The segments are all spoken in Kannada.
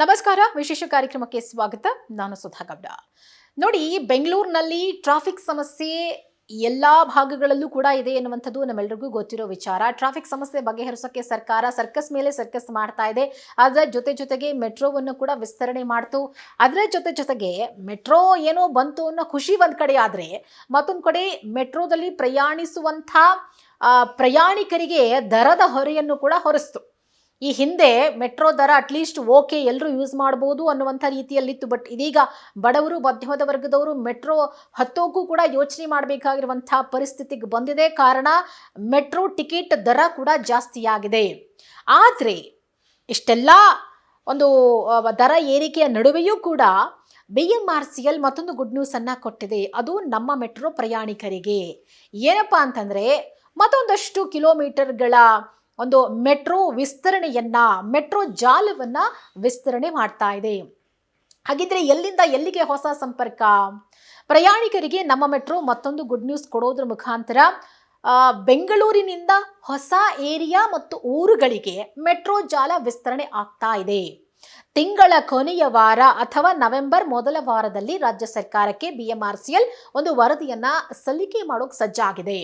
ನಮಸ್ಕಾರ, ವಿಶೇಷ ಕಾರ್ಯಕ್ರಮಕ್ಕೆ ಸ್ವಾಗತ. ನಾನು ಸುಧಾ ಗೌಡ. ನೋಡಿ, ಬೆಂಗಳೂರಿನಲ್ಲಿ ಟ್ರಾಫಿಕ್ ಸಮಸ್ಯೆ ಎಲ್ಲ ಭಾಗಗಳಲ್ಲೂ ಕೂಡ ಇದೆ ಎನ್ನುವಂಥದ್ದು ನಮ್ಮೆಲ್ಲರಿಗೂ ಗೊತ್ತಿರೋ ವಿಚಾರ. ಟ್ರಾಫಿಕ್ ಸಮಸ್ಯೆ ಬಗೆಹರಿಸೋಕ್ಕೆ ಸರ್ಕಾರ ಸರ್ಕಸ್ ಮೇಲೆ ಸರ್ಕಸ್ ಮಾಡ್ತಾ ಇದೆ. ಅದರ ಜೊತೆ ಜೊತೆಗೆ ಮೆಟ್ರೋವನ್ನು ಕೂಡ ವಿಸ್ತರಣೆ ಮಾಡ್ತು. ಅದರ ಜೊತೆ ಜೊತೆಗೆ ಮೆಟ್ರೋ ಏನೋ ಬಂತು ಅನ್ನೋ ಖುಷಿ ಒಂದು ಕಡೆ ಆದರೆ ಮತ್ತೊಂದು ಕಡೆ ಮೆಟ್ರೋದಲ್ಲಿ ಪ್ರಯಾಣಿಸುವಂಥ ಪ್ರಯಾಣಿಕರಿಗೆ ದರದ ಹೊರೆಯನ್ನು ಕೂಡ ಹೊರಿಸ್ತು. ಈ ಹಿಂದೆ ಮೆಟ್ರೋ ದರ ಅಟ್ಲೀಸ್ಟ್ ಓಕೆ ಎಲ್ಲರೂ ಯೂಸ್ ಮಾಡ್ಬೋದು ಅನ್ನುವಂಥ ರೀತಿಯಲ್ಲಿತ್ತು. ಬಟ್ ಇದೀಗ ಬಡವರು, ಮಧ್ಯಮದ ವರ್ಗದವರು ಮೆಟ್ರೋ ಹತ್ತೋಕ್ಕೂ ಕೂಡ ಯೋಚನೆ ಮಾಡಬೇಕಾಗಿರುವಂಥ ಪರಿಸ್ಥಿತಿಗೆ ಬಂದಿದೆ. ಕಾರಣ ಮೆಟ್ರೋ ಟಿಕೆಟ್ ದರ ಕೂಡ ಜಾಸ್ತಿಯಾಗಿದೆ ಆದರೆ ಇಷ್ಟೆಲ್ಲ ಒಂದು ದರ ಏರಿಕೆಯ ನಡುವೆಯೂ ಕೂಡ B M R C L ಮತ್ತೊಂದು ಗುಡ್ ನ್ಯೂಸನ್ನು ಕೊಟ್ಟಿದೆ. ಅದು ನಮ್ಮ ಮೆಟ್ರೋ ಪ್ರಯಾಣಿಕರಿಗೆ. ಏನಪ್ಪ ಅಂತಂದರೆ ಮತ್ತೊಂದಷ್ಟು ಕಿಲೋಮೀಟರ್ಗಳ ಒಂದು ಮೆಟ್ರೋ ವಿಸ್ತರಣೆಯನ್ನ, ಮೆಟ್ರೋ ಜಾಲವನ್ನ ವಿಸ್ತರಣೆ ಮಾಡ್ತಾ ಇದೆ. ಹಾಗಿದ್ರೆ ಎಲ್ಲಿಂದ ಎಲ್ಲಿಗೆ ಹೊಸ ಸಂಪರ್ಕ? ಪ್ರಯಾಣಿಕರಿಗೆ ನಮ್ಮ ಮೆಟ್ರೋ ಮತ್ತೊಂದು ಗುಡ್ ನ್ಯೂಸ್ ಕೊಡೋದ್ರ ಮುಖಾಂತರ ಬೆಂಗಳೂರಿನಿಂದ ಹೊಸ ಏರಿಯಾ ಮತ್ತು ಊರುಗಳಿಗೆ ಮೆಟ್ರೋ ಜಾಲ ವಿಸ್ತರಣೆ ಆಗ್ತಾ ಇದೆ. ತಿಂಗಳ ಕೊನೆಯ ವಾರ ಅಥವಾ ನವೆಂಬರ್ ಮೊದಲ ವಾರದಲ್ಲಿ ರಾಜ್ಯ ಸರ್ಕಾರಕ್ಕೆ ಬಿಎಂಆರ್ಸಿಎಲ್ ಒಂದು ವರದಿಯನ್ನ ಸಲ್ಲಿಕೆ ಮಾಡೋಕೆ ಸಜ್ಜಾಗಿದೆ.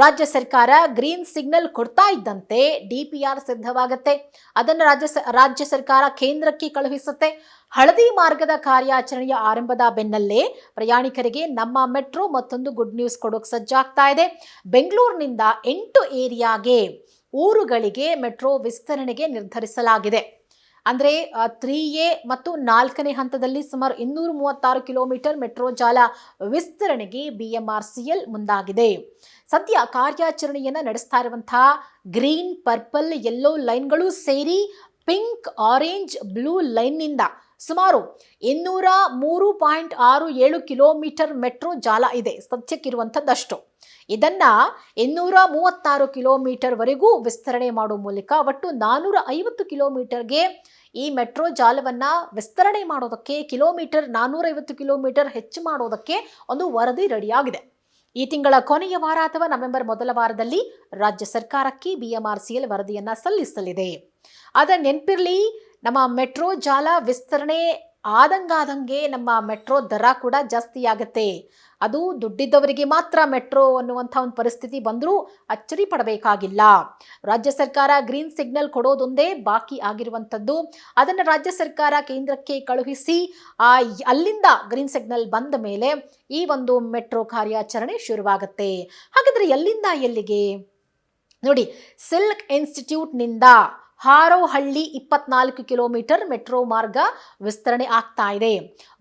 ರಾಜ್ಯ ಸರ್ಕಾರ ಗ್ರೀನ್ ಸಿಗ್ನಲ್ ಕೊಡ್ತಾ ಇದ್ದಂತೆ ಡಿಪಿಆರ್ ಸಿದ್ಧವಾಗುತ್ತೆ. ಅದನ್ನು ರಾಜ್ಯ ರಾಜ್ಯ ಸರ್ಕಾರ ಕೇಂದ್ರಕ್ಕೆ ಕಳುಹಿಸುತ್ತೆ. ಹಳದಿ ಮಾರ್ಗದ ಕಾರ್ಯಾಚರಣೆಯ ಆರಂಭದ ಬೆನ್ನಲ್ಲೇ ಪ್ರಯಾಣಿಕರಿಗೆ ನಮ್ಮ ಮೆಟ್ರೋ ಮತ್ತೊಂದು ಗುಡ್ ನ್ಯೂಸ್ ಕೊಡೋಕೆ ಸಜ್ಜಾಗ್ತಾ ಇದೆ. ಬೆಂಗಳೂರಿನಿಂದ ಎಂಟು ಏರಿಯಾಗೆ ಊರುಗಳಿಗೆ ಮೆಟ್ರೋ ವಿಸ್ತರಣೆಗೆ ನಿರ್ಧರಿಸಲಾಗಿದೆ. ಅಂದರೆ ತ್ರೀ ಎ ಮತ್ತು ನಾಲ್ಕನೇ ಹಂತದಲ್ಲಿ ಸುಮಾರು ಇನ್ನೂರ ಮೂವತ್ತಾರು ಕಿಲೋಮೀಟರ್ ಮೆಟ್ರೋ ಜಾಲ ವಿಸ್ತರಣೆಗೆ B M R C L ಮುಂದಾಗಿದೆ. ಸದ್ಯ ಕಾರ್ಯಾಚರಣೆಯನ್ನು ನಡೆಸ್ತಾ ಇರುವಂತಹ ಗ್ರೀನ್, ಪರ್ಪಲ್, ಯೆಲ್ಲೋ ಲೈನ್ಗಳು ಸೇರಿ ಪಿಂಕ್, ಆರೆಂಜ್, ಬ್ಲೂ ಲೈನ್ನಿಂದ ಸುಮಾರು ಇನ್ನೂರ ಮೂರು ಪಾಯಿಂಟ್ ಆರು ಏಳು ಕಿಲೋಮೀಟರ್ ಮೆಟ್ರೋ ಜಾಲ ಇದೆ. ಸದ್ಯಕ್ಕಿರುವಂಥದ್ದಷ್ಟು. ಇದನ್ನ ಇನ್ನೂರ ಮೂವತ್ತಾರು ಕಿಲೋಮೀಟರ್ವರೆಗೂ ವಿಸ್ತರಣೆ ಮಾಡುವ ಮೂಲಕ ಒಟ್ಟು ನಾನ್ನೂರ ಐವತ್ತು ಕಿಲೋಮೀಟರ್ಗೆ ಈ ಮೆಟ್ರೋ ಜಾಲವನ್ನ ವಿಸ್ತರಣೆ ಮಾಡೋದಕ್ಕೆ ಕಿಲೋಮೀಟರ್ ನಾನ್ನೂರೈವತ್ತು ಕಿಲೋಮೀಟರ್ ಹೆಚ್ಚು ಮಾಡೋದಕ್ಕೆ ಒಂದು ವರದಿ ರೆಡಿಯಾಗಿದೆ. ಈ ತಿಂಗಳ ಕೊನೆಯ ವಾರ ಅಥವಾ ನವೆಂಬರ್ ಮೊದಲ ವಾರದಲ್ಲಿ ರಾಜ್ಯ ಸರ್ಕಾರಕ್ಕೆ ಬಿಎಂಆರ್ಸಿಎಲ್ ವರದಿಯನ್ನು ಸಲ್ಲಿಸಲಿದೆ. ಆದರೆ ನೆನಪಿರ್ಲಿ, ನಮ್ಮ ಮೆಟ್ರೋ ಜಾಲ ವಿಸ್ತರಣೆ ಆದಂಗಾದಂಗೆ ನಮ್ಮ ಮೆಟ್ರೋ ದರ ಕೂಡ ಜಾಸ್ತಿ ಆಗುತ್ತೆ. ಅದು ದುಡ್ಡಿದ್ದವರಿಗೆ ಮಾತ್ರ ಮೆಟ್ರೋ ಅನ್ನುವಂಥ ಒಂದು ಪರಿಸ್ಥಿತಿ ಬಂದರೂ ಅಚ್ಚರಿ ಪಡಬೇಕಾಗಿಲ್ಲ. ರಾಜ್ಯ ಸರ್ಕಾರ ಗ್ರೀನ್ ಸಿಗ್ನಲ್ ಕೊಡೋದೊಂದೇ ಬಾಕಿ ಆಗಿರುವಂಥದ್ದು. ಅದನ್ನು ರಾಜ್ಯ ಸರ್ಕಾರ ಕೇಂದ್ರಕ್ಕೆ ಕಳುಹಿಸಿ, ಆ ಅಲ್ಲಿಂದ ಗ್ರೀನ್ ಸಿಗ್ನಲ್ ಬಂದ ಮೇಲೆ ಈ ಒಂದು ಮೆಟ್ರೋ ಕಾರ್ಯಾಚರಣೆ ಶುರುವಾಗುತ್ತೆ. ಹಾಗಾದರೆ ಎಲ್ಲಿಂದ ಎಲ್ಲಿಗೆ? ನೋಡಿ, ಸಿಲ್ಕ್ ಇನ್ಸ್ಟಿಟ್ಯೂಟ್ನಿಂದ ಹಾರೋಹಳ್ಳಿ ಇಪ್ಪತ್ನಾಲ್ಕು ಕಿಲೋಮೀಟರ್ ಮೆಟ್ರೋ ಮಾರ್ಗ ವಿಸ್ತರಣೆ ಆಗ್ತಾ ಇದೆ.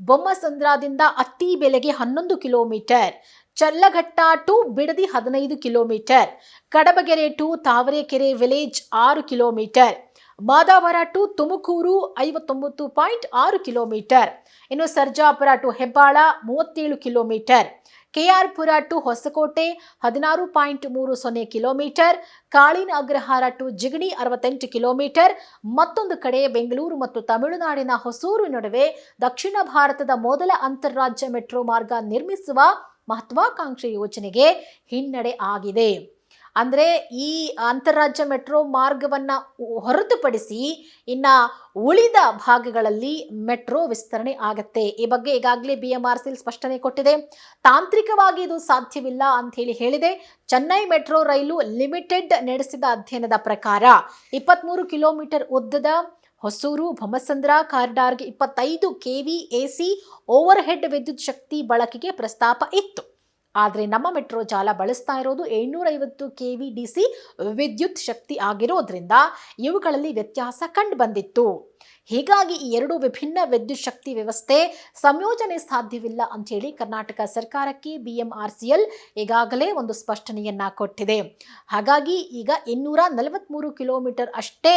ಬೊಮ್ಮಸಂದ್ರದಿಂದ ಅತ್ತಿ ಬೆಲೆಗೆ ಹನ್ನೊಂದು ಕಿಲೋಮೀಟರ್ ಚಲ್ಲಘಟ್ಟ ಟು ಬಿಡದಿ ಹದಿನೈದು kilometre, Kadabagere to Tavarekere village ಆರು ಕಿಲೋಮೀಟರ್, ಮಾದಾವರ ಟು ತುಮಕೂರು ಐವತ್ತೊಂಬತ್ತು ಪಾಯಿಂಟ್ ಆರು ಕಿಲೋಮೀಟರ್, ಇನ್ನು ಸರ್ಜಾಪುರ ಟು ಹೆಬ್ಬಾಳ ಮೂವತ್ತೇಳು ಕಿಲೋಮೀಟರ್ ಕೆಆರ್ಪುರ ಟು ಹೊಸಕೋಟೆ ಹದಿನಾರು ಪಾಯಿಂಟ್ ಮೂರು ಸೊನ್ನೆ ಕಿಲೋಮೀಟರ್, ಕಾಳಿನ ಅಗ್ರಹಾರ ಟು ಜಿಗಣಿ ಅರವತ್ತೆಂಟು ಕಿಲೋಮೀಟರ್, ಮತ್ತೊಂದು ಕಡೆ ಬೆಂಗಳೂರು ಮತ್ತು ತಮಿಳುನಾಡಿನ ಹೊಸೂರು ನಡುವೆ ದಕ್ಷಿಣ ಭಾರತದ ಮೊದಲ ಅಂತಾರಾಜ್ಯ ಮೆಟ್ರೋ ಮಾರ್ಗ ನಿರ್ಮಿಸುವ ಮಹತ್ವಾಕಾಂಕ್ಷೆ ಯೋಜನೆಗೆ ಹಿನ್ನಡೆ ಆಗಿದೆ. ಅಂದರೆ ಈ ಅಂತಾರಾಜ್ಯ ಮೆಟ್ರೋ ಮಾರ್ಗವನ್ನು ಹೊರತುಪಡಿಸಿ ಇನ್ನು ಉಳಿದ ಭಾಗಗಳಲ್ಲಿ ಮೆಟ್ರೋ ವಿಸ್ತರಣೆ ಆಗತ್ತೆ. ಈ ಬಗ್ಗೆ ಈಗಾಗಲೇ ಬಿ ಎಂ ಆರ್ ಸಿಲ್ ಸ್ಪಷ್ಟನೆ ಕೊಟ್ಟಿದೆ. ತಾಂತ್ರಿಕವಾಗಿ ಇದು ಸಾಧ್ಯವಿಲ್ಲ ಅಂತ ಹೇಳಿ ಹೇಳಿದೆ. ಚೆನ್ನೈ ಮೆಟ್ರೋ ರೈಲು ಲಿಮಿಟೆಡ್ ನಡೆಸಿದ ಅಧ್ಯಯನದ ಪ್ರಕಾರ ಇಪ್ಪತ್ತ್ಮೂರು ಕಿಲೋಮೀಟರ್ ಉದ್ದದ ಹೊಸೂರು, ಭಮಸಂದ್ರ, ಕಾರಿಡಾರ್ಗೆ ಇಪ್ಪತ್ತೈದು K KV AC overhead ವಿದ್ಯುತ್ ಶಕ್ತಿ ಬಳಕೆಗೆ ಪ್ರಸ್ತಾಪ ಇತ್ತು. ಆದರೆ ನಮ್ಮ ಮೆಟ್ರೋ ಜಾಲ ಬಳಸ್ತಾ ಇರೋದು ಏಳ್ನೂರೈವತ್ತು ಕೆ ವಿ ಡಿ ಸಿ ವಿದ್ಯುತ್ ಶಕ್ತಿ ಆಗಿರೋದ್ರಿಂದ ಇವುಗಳಲ್ಲಿ ವ್ಯತ್ಯಾಸ ಕಂಡು ಬಂದಿತ್ತು. ಹೀಗಾಗಿ ಈ ಎರಡು ವಿಭಿನ್ನ ವಿದ್ಯುತ್ ಶಕ್ತಿ ವ್ಯವಸ್ಥೆ ಸಂಯೋಜನೆ ಸಾಧ್ಯವಿಲ್ಲ ಅಂಥೇಳಿ ಕರ್ನಾಟಕ ಸರ್ಕಾರಕ್ಕೆ B M R C L ಈಗಾಗಲೇ ಒಂದು ಸ್ಪಷ್ಟನೆಯನ್ನ ಕೊಟ್ಟಿದೆ. ಹಾಗಾಗಿ ಈಗ ಇನ್ನೂರ ನಲವತ್ತ್ಮೂರು ಕಿಲೋಮೀಟರ್ ಅಷ್ಟೇ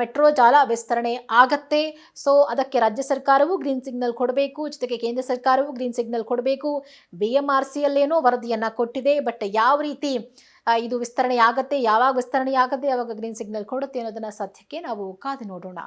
ಮೆಟ್ರೋ ಜಾಲ ವಿಸ್ತರಣೆ ಆಗತ್ತೆ. ಸೊ ಅದಕ್ಕೆ ರಾಜ್ಯ ಸರ್ಕಾರವೂ ಗ್ರೀನ್ ಸಿಗ್ನಲ್ ಕೊಡಬೇಕು, ಜೊತೆಗೆ ಕೇಂದ್ರ ಸರ್ಕಾರವೂ ಗ್ರೀನ್ ಸಿಗ್ನಲ್ ಕೊಡಬೇಕು. ಬಿ ಎಂ ಆರ್ ಸಿ ಏನೋ ವರದಿಯನ್ನು ಕೊಟ್ಟಿದೆ ಬಟ್ ಯಾವ ರೀತಿ ಇದು ವಿಸ್ತರಣೆ ಆಗತ್ತೆ, ಯಾವಾಗ ವಿಸ್ತರಣೆ ಆಗತ್ತೆ, ಯಾವಾಗ ಗ್ರೀನ್ ಸಿಗ್ನಲ್ ಕೊಡುತ್ತೆ ಅನ್ನೋದನ್ನು ಸದ್ಯಕ್ಕೆ ನಾವು ಕಾದು ನೋಡೋಣ.